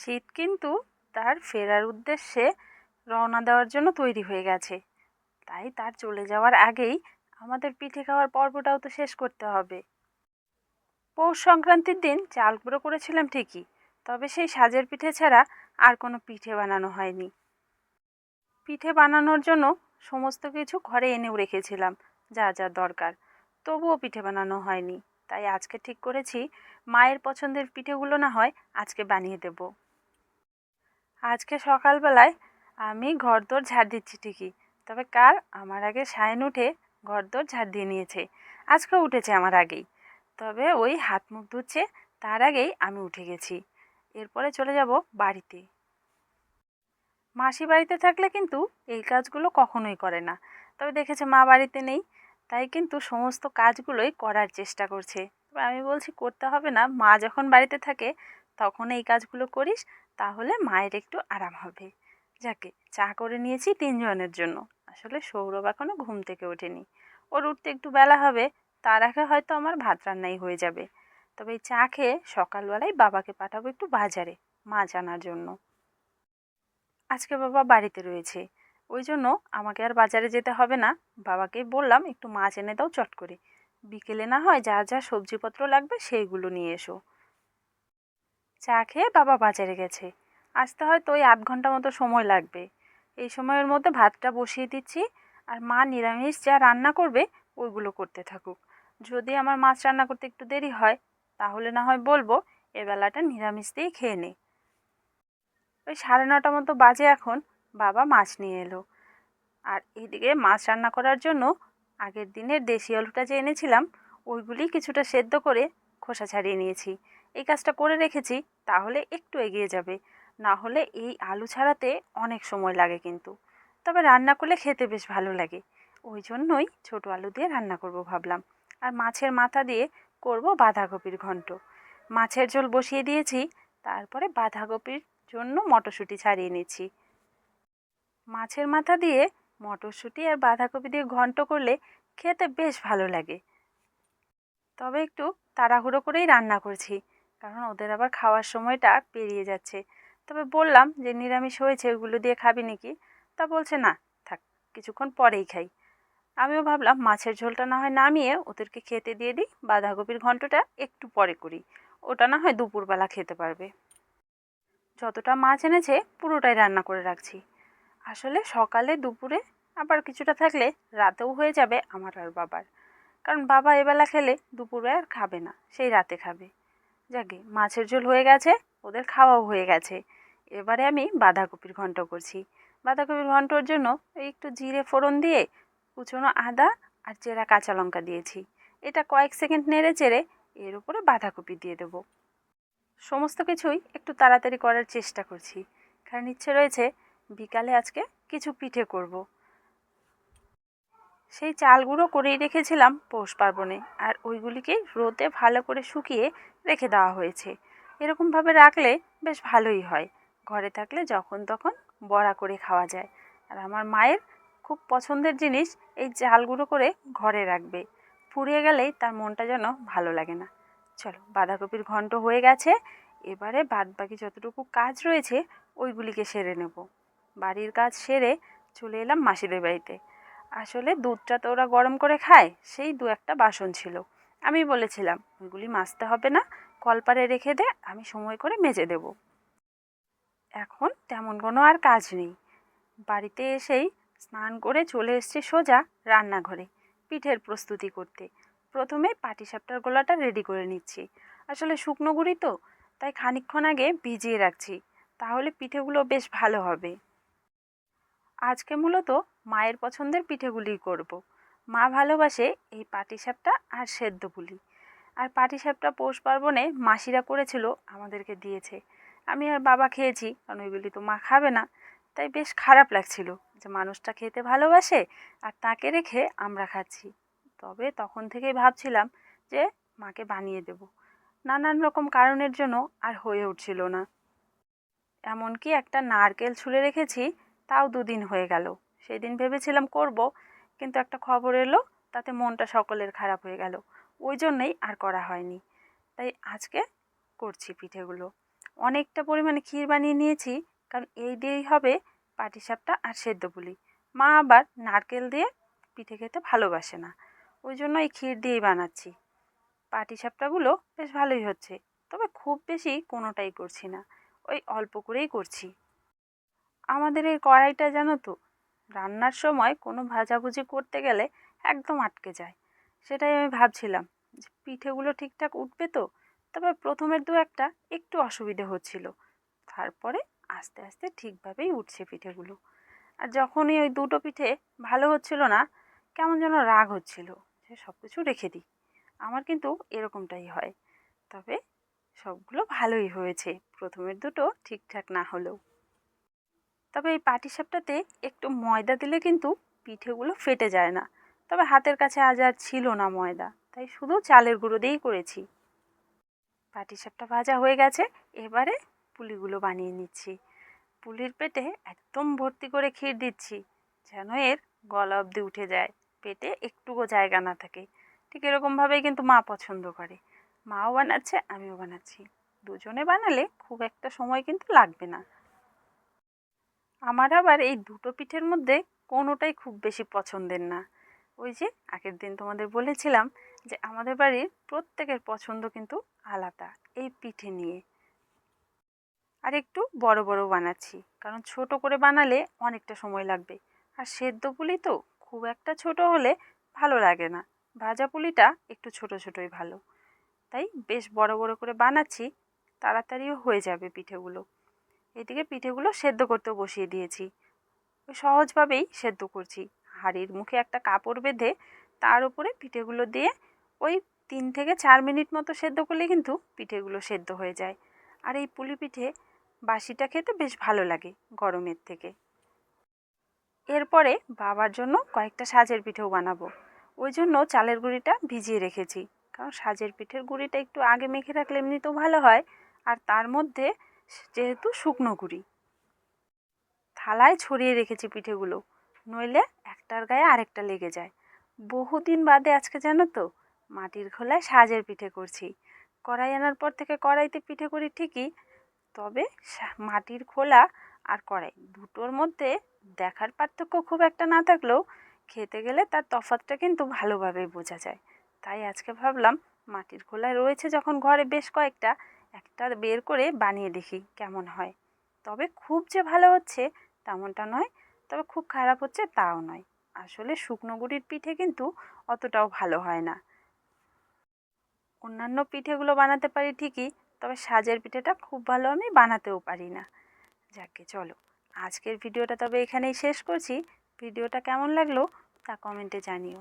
শীত কিন্তু তার ফেরার উদ্দেশ্যে রওনা দেওয়ার জন্য তৈরি হয়ে গেছে। তাই তার চলে যাওয়ার আগেই আমাদের পিঠে খাওয়ার পর্বটাও তো শেষ করতে হবে। পৌষ সংক্রান্তির দিন চাল গুঁড়ো করেছিলাম ঠিকই, তবে সেই সাজের পিঠে ছাড়া আর কোনো পিঠে বানানো হয়নি। পিঠে বানানোর জন্য সমস্ত কিছু ঘরে এনেও রেখেছিলাম, যা যা দরকার। তবুও পিঠে বানানো হয়নি, তাই আজকে ঠিক করেছি, মায়ের পছন্দের পিঠেগুলো না হয় আজকে বানিয়ে দেব। আজকে সকালবেলায় আমি ঘর ঘরদোর ঝাড় দিচ্ছি ঠিকই, তবে কাল আমার আগে সায়ন উঠে ঘর ঘরদোর ঝাড় দিয়ে নিয়েছে, আজকে উঠেছে আমার আগেই, তবে ওই হাত মুখ ধুচ্ছে, তার আগেই আমি উঠে গেছি, এরপরে চলে যাব বাড়িতে। মাসি বাড়িতে থাকলে কিন্তু এই কাজগুলো কখনোই করে না, তবে দেখেছে মা বাড়িতে নেই, তাই কিন্তু সমস্ত কাজগুলোই করার চেষ্টা করছে আমি বলছি করতে হবে না, মা যখন বাড়িতে থাকে তখন এই কাজগুলো করিস তাহলে মায়ের একটু আরাম হবে। যাকে, চা করে নিয়েছি তিনজনের জন্য। আসলে সৌরভ এখনও ঘুম থেকে ওঠেনি। ওর উঠতে একটু বেলা হবে, তার আগে হয়তো আমার ভাত রান্নাই হয়ে যাবে। তবে এই চা খেয়ে সকালবেলায় বাবাকে পাঠাবো একটু বাজারে মাছ আনার জন্য। আজকে বাবা বাড়িতে রয়েছে। ওই জন্য আমাকে আর বাজারে যেতে হবে না। বাবাকে বললাম, একটু মাছ এনে দাও চট করে। বিকেলে না হয় যা যা সবজিপত্র লাগবে সেইগুলো নিয়ে এসো। চা খেয়ে বাবা বাজারে গেছে। আসতে হয়তো ওই আধ ঘণ্টা মতো সময় লাগবে। এই সময়ের মধ্যে ভাতটা বসিয়ে দিচ্ছি আর মা নিরামিষ যা রান্না করবে ওইগুলো করতে থাকুক। যদি আমার মাছ রান্না করতে একটু দেরি হয়, তাহলে না হয় বলব এবেলাটা নিরামিষ দিয়েই খেয়ে নে। ওই সাড়ে নটা মতো বাজে এখন, বাবা মাছ নিয়ে এলো। আর এইদিকে মাছ রান্না করার জন্য আগের দিনের দেশি আলুটা যে এনেছিলাম, ওইগুলি কিছুটা সেদ্ধ করে খোসা ছাড়িয়ে নিয়েছি। এই কাজটা করে রেখেছি, তাহলে একটু এগিয়ে যাবে। না হলে এই আলু ছাড়াতে অনেক সময় লাগে কিন্তু। তবে রান্না করলে খেতে বেশ ভালো লাগে। ওই জন্যই ছোটো আলু দিয়ে রান্না করব ভাবলাম। আর মাছের মাথা দিয়ে করব বাঁধাকপির ঘন্ট। মাছের ঝোল বসিয়ে দিয়েছি, তারপরে বাঁধাকপির জন্য মটরশুঁটি ছাড়িয়ে নিচ্ছি। মাছের মাথা দিয়ে মটরশুঁটি আর বাঁধাকপি দিয়ে ঘন্ট করলে খেতে বেশ ভালো লাগে। তবে একটু তাড়াহুড়ো করেই রান্না করছি। কারণ ওদের আবার খাওয়ার সময়টা পেরিয়ে যাচ্ছে। তবে বললাম যে, নিরামিষ হয়েছে, ওগুলো দিয়ে খাবি নাকি? তা বলছে, না, থাক, কিছুক্ষণ পরেই খাই। আমিও ভাবলাম, মাছের ঝোলটা না হয় নামিয়ে ওদেরকে খেতে দিয়ে দিই, বাঁধাকপির ঘন্টটা একটু পরে করি। ওটা না হয় দুপুরবেলা খেতে পারবে। যতটা মাছ এনেছে, পুরোটাই রান্না করে রাখছি। আসলে সকালে, দুপুরে আবার কিছুটা থাকলে রাতেও হয়ে যাবে আমার আর বাবার। কারণ বাবা এবেলা খেলে দুপুরে আর খাবে না, সেই রাতে খাবে। যাকে মাছের ঝোল হয়ে গেছে, ওদের খাওয়াও হয়ে গেছে। এবারে আমি বাঁধাকপির ঘন্ট করছি। বাঁধাকপির ঘন্টর জন্য একটু জিরে ফোড়ন দিয়ে কুচনো আদা আর চেরা কাঁচা লঙ্কা দিয়েছি। এটা কয়েক সেকেন্ড নেড়ে চেড়ে এর উপরে বাঁধাকপি দিয়ে দেবো। সমস্ত কিছুই একটু তাড়াতাড়ি করার চেষ্টা করছি। কারণ ইচ্ছে রয়েছে বিকালে আজকে কিছু পিঠে করব। সেই চাল গুঁড়ো করেই রেখেছিলাম পৌষ পার্বণে আর ওইগুলিকে রোদে ভালো করে শুকিয়ে রেখে দেওয়া হয়েছে। এরকমভাবে রাখলে বেশ ভালোই হয়। ঘরে থাকলে যখন তখন বড়া করে খাওয়া যায়। আর আমার মায়ের খুব পছন্দের জিনিস এই চাল গুঁড়ো করে ঘরে রাখবে। ফুরিয়ে গেলেই তার মনটা যেন ভালো লাগে না। চলো, বাঁধাকপির ঘন্ট হয়ে গেছে। এবারে বাদ বাকি যতটুকু কাজ রয়েছে, ওইগুলিকে সেরে নেব। বাড়ির কাজ সেরে চলে এলাম মাসিদের বাড়িতে। আসলে দুধটা তো ওরা গরম করে খায়, সেই দু একটা বাসন ছিল। আমি বলেছিলাম, ওইগুলি মাজতে হবে না, কলপারে রেখে দে, আমি সময় করে মেজে দেব। এখন তেমন কোনো আর কাজ নেই। বাড়িতে এসেই স্নান করে চলে এসছি সোজা রান্নাঘরে, পিঠের প্রস্তুতি করতে। প্রথমে পাটিসাপটার গোলাটা রেডি করে নিচ্ছি। আসলে শুকনো গুঁড়ি তো, তাই খানিকক্ষণ আগে ভিজিয়ে রাখছি, তাহলে পিঠেগুলো বেশ ভালো হবে। আজকে মূলত মায়ের পছন্দের পিঠেগুলিই করব। মা ভালোবাসে এই পাটিসাপটা আর সেদ্ধ পুলি আর পাটিসাপটা পৌষ পার্বণে মাসিরা করেছিল, আমাদেরকে দিয়েছে। আমি আর বাবা খেয়েছি কারণ ওইগুলি তো মা খাবে না। তাই বেশ খারাপ লাগছিল যে মানুষটা খেতে ভালোবাসে আর তাকে রেখে আমরা খাচ্ছি। তবে তখন থেকেই ভাবছিলাম যে মাকে বানিয়ে দেব। নানান রকম কারণের জন্য আর হয়ে উঠছিল না। এমনকি একটা নারকেল ছুলে রেখেছি তাও দুদিন হয়ে গেল। সেদিন ভেবেছিলাম করব, কিন্তু একটা খবর এলো, তাতে মনটা সকলের খারাপ হয়ে গেল। ওই জন্যই আর করা হয়নি। তাই আজকে করছি পিঠেগুলো। অনেকটা পরিমাণে ক্ষীর বানিয়ে নিয়েছি, কারণ এই দিয়েই হবে পাটিসাপটা আর সেদ্ধ পুলি। মা আবার নারকেল দিয়ে পিঠে খেতে ভালোবাসে না। ওই জন্য এই ক্ষীর দিয়েই বানাচ্ছি। পাটিসাপটাগুলো বেশ ভালোই হচ্ছে, তবে খুব বেশি কোনোটাই করছি না। ওই অল্প করেই করছি। আমাদের এই কড়াইটা জানো তো, রান্নার সময় কোনো ভাজাভুজি করতে গেলে একদম আটকে যায়। সেটাই আমি ভাবছিলাম যে পিঠেগুলো ঠিকঠাক উঠবে তো, তবে প্রথমের দু একটা একটু অসুবিধে হচ্ছিল। তারপরে আস্তে আস্তে ঠিকভাবেই উঠছে পিঠেগুলো। আর যখনই ওই দুটো পিঠে ভালো হচ্ছিল না, কেমন যেন রাগ হচ্ছিল যে সব কিছু রেখে দিই। আমার কিন্তু এরকমটাই হয়। তবে সবগুলো ভালোই হয়েছে, প্রথমের দুটো ঠিকঠাক না হলেও। তবে এই পাটিসাপটাতে একটু ময়দা দিলে কিন্তু পিঠেগুলো ফেটে যায় না। তবে হাতের কাছে আজ আর ছিল না ময়দা, তাই শুধু চালের গুঁড়ো দিয়েই করেছি। পাটিসাপটা ভাজা হয়ে গেছে, এবারে পুলিগুলো বানিয়ে নিচ্ছি। পুলির পেটে একদম ভর্তি করে ক্ষীর দিচ্ছি, যেন এর গলা অবধি উঠে যায়। পেটে একটুকু জায়গা না থাকে, ঠিক এরকমভাবেই কিন্তু মা পছন্দ করে। মাও বানাচ্ছে, আমিও বানাচ্ছি। দুজনে বানালে খুব একটা সময় কিন্তু লাগবে না। আমার আবার এই দুটো পিঠের মধ্যে কোনোটাই খুব বেশি পছন্দের না। ওই যে আগের দিন তোমাদের বলেছিলাম যে আমাদের বাড়ির প্রত্যেকের পছন্দ কিন্তু আলাদা এই পিঠে নিয়ে। আর একটু বড় বড় বানাচ্ছি, কারণ ছোট করে বানালে অনেকটা সময় লাগবে। আর সেদ্ধ পুলি তো খুব একটা ছোট হলে ভালো লাগে না, ভাজা পুলিটা একটু ছোট ছোটই ভালো। তাই বেশ বড় বড় করে বানাচ্ছি, তাড়াতাড়িও হয়ে যাবে পিঠেগুলো। এদিকে পিঠেগুলো সেদ্ধ করতেও বসিয়ে দিয়েছি। সহজভাবেই সেদ্ধ করছি। হাঁড়ির মুখে একটা কাপড় বেঁধে তার উপরে পিঠেগুলো দিয়ে ওই তিন থেকে চার মিনিট মতো সেদ্ধ করলে কিন্তু পিঠেগুলো সেদ্ধ হয়ে যায়। আর এই পুলি পিঠে বাসিটা খেতে বেশ ভালো লাগে গরমের থেকে। এরপরে বাবার জন্য কয়েকটা সাজের পিঠেও বানাবো। ওই জন্য চালের গুঁড়িটা ভিজিয়ে রেখেছি। কারণ সাজের পিঠের গুঁড়িটা একটু আগে মেখে রাখলে এমনিতেও ভালো হয়। আর তার মধ্যে যেহেতু শুকনো গুঁড়ি। থালায় ছড়িয়ে রেখেছি পিঠেগুলো, নইলে একটার গায়ে আরেকটা লেগে যায়। বহুদিন বাদে আজকে জানো তো, মাটির খোলায় সাজের পিঠে করছি। কড়াই আনার পর থেকে কড়াইতে পিঠে করি ঠিকই, তবে মাটির খোলা আর কড়াই দুটোর মধ্যে দেখার পার্থক্য খুব একটা না থাকলেও খেতে গেলে তার তফাতটা কিন্তু ভালোভাবেই বোঝা যায়। তাই আজকে ভাবলাম মাটির খোলায় রয়েছে যখন ঘরে বেশ কয়েকটা একটা বের করে বানিয়ে দেখি কেমন হয়। তবে খুব যে ভালো হচ্ছে তেমনটা নয়, তবে খুব খারাপ হচ্ছে তাও নয়। আসলে শুকনো গুড়ির পিঠে কিন্তু অতটাও ভালো হয় না। অন্যান্য পিঠেগুলো বানাতে পারি ঠিকই, তবে সাজের পিঠেটা খুব ভালো আমি বানাতেও পারি না। যাকে চলো, আজকের ভিডিওটা তবে এখানেই শেষ করছি। ভিডিওটা কেমন লাগল তা কমেন্টে জানিও।